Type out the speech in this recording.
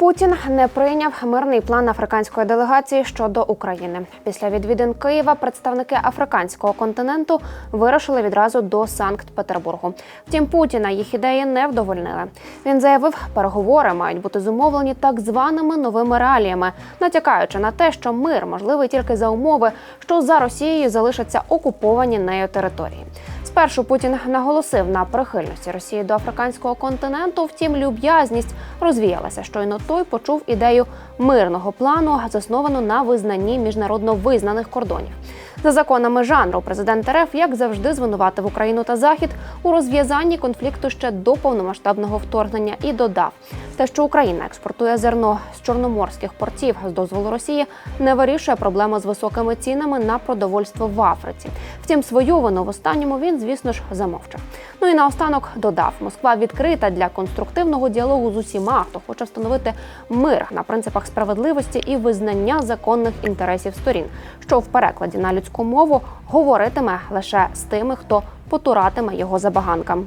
Путін не прийняв мирний план африканської делегації щодо України. Після відвідин Києва представники африканського континенту вирушили відразу до Санкт-Петербургу. Втім, Путіна їх ідеї не вдовольнили. Він заявив, переговори мають бути зумовлені так званими новими реаліями, натякаючи на те, що мир можливий тільки за умови, що за Росією залишаться окуповані нею території. Спершу Путін наголосив на прихильності Росії до африканського континенту. Втім, люб'язність розвіялася. Щойно той почув ідею мирного плану, засновану на визнанні міжнародно визнаних кордонів. За законами жанру президент РФ, як завжди, звинуватив Україну та Захід у розв'язанні конфлікту ще до повномасштабного вторгнення і додав, те, що Україна експортує зерно з чорноморських портів з дозволу Росії, не вирішує проблему з високими цінами на продовольство в Африці. Втім, свою вину в останньому він, звісно ж, замовчав. Ну і наостанок додав, Москва відкрита для конструктивного діалогу з усіма, хто хоче встановити мир на принципах справедливості і визнання законних інтересів сторін, що в перекладі на людську мову говоритиме лише з тими, хто потуратиме його забаганкам.